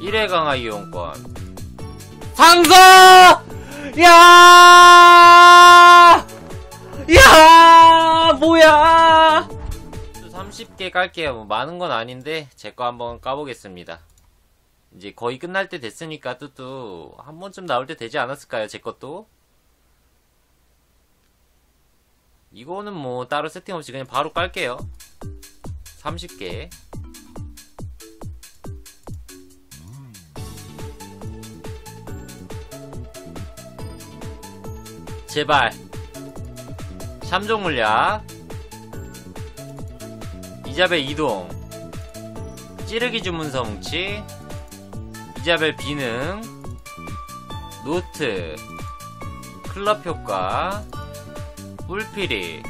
1회 강화 이용권 상서! 야! 야! 뭐야! 30개 깔게요. 뭐 많은 건 아닌데 제 거 한번 까보겠습니다. 이제 거의 끝날 때 됐으니까 뚜뚜 한 번쯤 나올 때 되지 않았을까요? 제 것도? 이거는 뭐 따로 세팅 없이 그냥 바로 깔게요. 30개. 제발. 샴종 물약. 이자벨 이동. 찌르기 주문서 뭉치. 이자벨 비능. 노트. 클럽 효과. 뿔피리.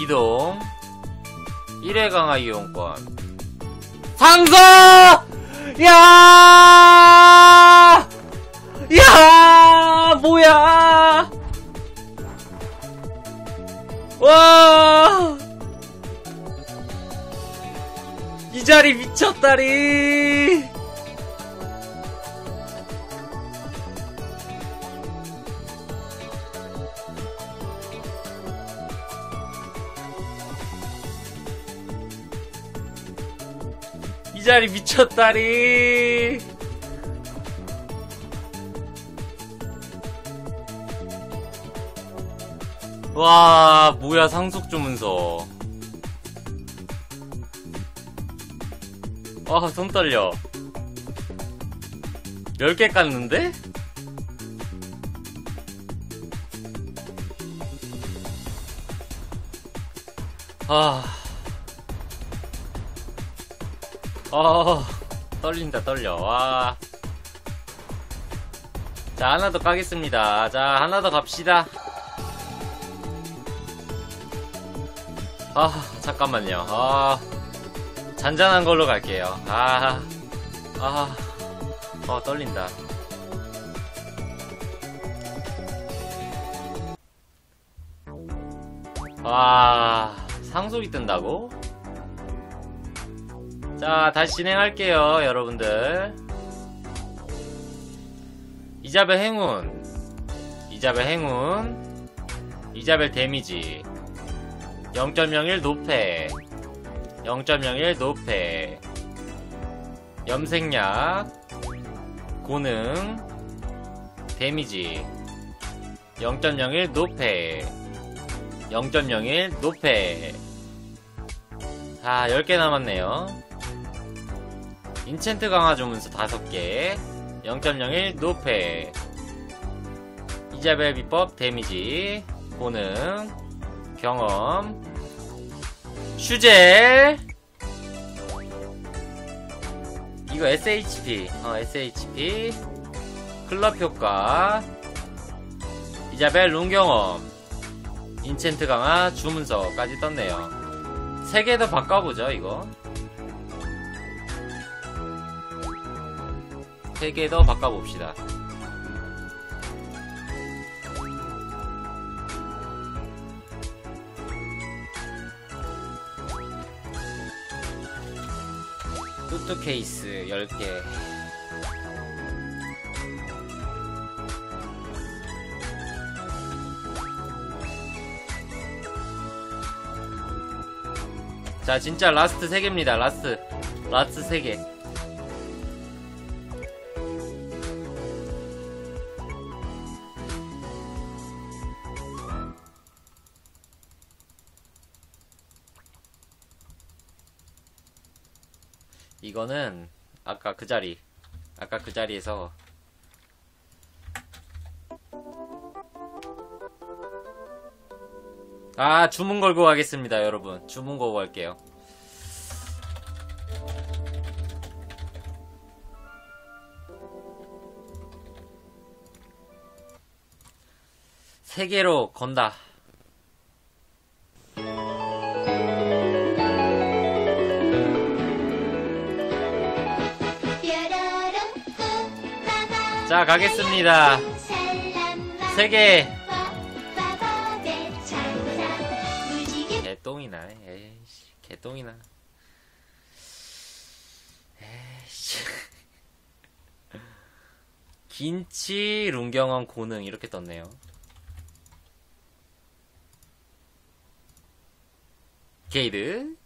이동. 1회 강화 이용권. 상서! 야! 야! 뭐야! 와! 이 자리 미쳤다리! 이 자리 미쳤다리! 와, 뭐야, 상속 주문서. 아, 손 떨려. 10개 깠는데? 아. 아, 떨린다, 떨려. 와. 자, 하나 더 까겠습니다. 자, 하나 더 갑시다. 아, 잠깐만요. 아, 잔잔한 걸로 갈게요. 아, 아, 어, 떨린다. 와, 상속이 뜬다고? 자, 다시 진행할게요, 여러분들. 이자벨 행운. 이자벨 행운. 이자벨 데미지. 0.01 노페 0.01 노페 염색약. 고능. 데미지. 0.01 노페 0.01 노페 아 10개 남았네요. 인챈트 강화 주문서 5개. 0.01 노페 이자벨 비법 데미지. 고능 경험. 슈젤 이거 SHP 어 SHP 클럽 효과. 이자벨 룬 경험. 인챈트 강화 주문서까지 떴네요. 3개 더 바꿔보죠 이거. 3개 더 바꿔봅시다 뚜뚜 케이스 10개. 자 진짜 라스트 3개입니다. 라스트. 라스트 3개 이거는 아까 그 자리 아까 그 자리에서 아 주문 걸고 가겠습니다 여러분. 주문 걸고 갈게요. 세 개로 건다 자 가겠습니다. 세개 개똥이나 에이씨 개똥이나. 에이씨. 긴치 룬경원 고능 이렇게 떴네요. 게이드